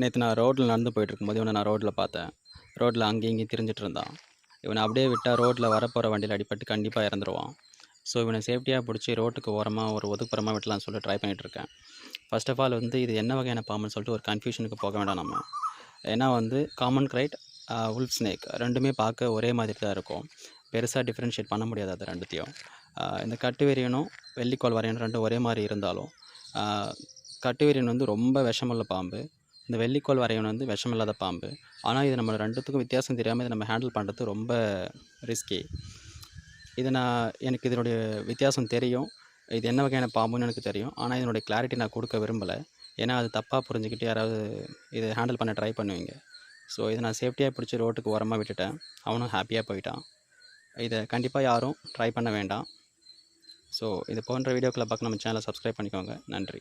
நேற்று நான் ரோட்டில் நடந்து போயிட்டுருக்கும்போது இவனை நான் ரோட்டில் பார்த்தேன். ரோட்டில் அங்கேயும் இங்கேயும் திரிஞ்சிட்டு இருந்தான். இவனை அப்படியே விட்டால் ரோட்டில் வரப்போகிற வண்டியில் அடிபட்டு கண்டிப்பாக இறந்துருவான். ஸோ இவனை சேஃப்டியாக பிடிச்சி ரோட்டுக்கு ஓரமாக ஒரு ஒதுக்குப்புறமாக விட்டலாம்னு சொல்லி ட்ரை பண்ணிகிட்ருக்கேன் ஃபர்ஸ்ட் ஆஃப் ஆல் வந்து இது என்ன வகையான பாம்புன்னு சொல்லிட்டு ஒரு கன்ஃபியூஷனுக்கு போக வேண்டாம் நம்ம. ஏன்னா வந்து காமன் கிரைட் உல்ஃப் ஸ்னேக் ரெண்டுமே பார்க்க ஒரே மாதிரி தான் இருக்கும். பெருசாக டிஃப்ரென்ஷியேட் பண்ண முடியாது அது ரெண்டுத்தையும். இந்த கட்டுவெறியனும் வெள்ளிக்கோள் வரையனும் ரெண்டும் ஒரே மாதிரி இருந்தாலும் கட்டுவெறியன் வந்து ரொம்ப விஷமுள்ள பாம்பு. இந்த வெள்ளிக்கோள் வரையணும் வந்து விஷமில்லாத பாம்பு. ஆனால் இது நம்ம ரெண்டுத்துக்கும் வித்தியாசம் தெரியாமல் இதை நம்ம ஹேண்டில் பண்ணுறது ரொம்ப ரிஸ்கி இது நான் எனக்கு இதனுடைய வித்தியாசம் தெரியும். இது என்ன வகையான பாம்புன்னு எனக்கு தெரியும். ஆனால் இதனுடைய கிளாரிட்டி நான் கொடுக்க விரும்பலை. ஏன்னா அது தப்பாக புரிஞ்சுக்கிட்டு யாராவது இதை ஹேண்டில் பண்ண ட்ரை பண்ணுவீங்க. ஸோ இதை நான் சேஃப்டியாக பிடிச்சி ரோட்டுக்கு ஓரமாக விட்டுட்டேன். அவனும் ஹாப்பியாக போயிட்டான். இதை கண்டிப்பாக யாரும் ட்ரை பண்ண வேண்டாம். ஸோ இது போன்ற வீடியோக்களை பார்க்க நம்ம சேனலை சப்ஸ்கிரைப் பண்ணிக்கோங்க. நன்றி.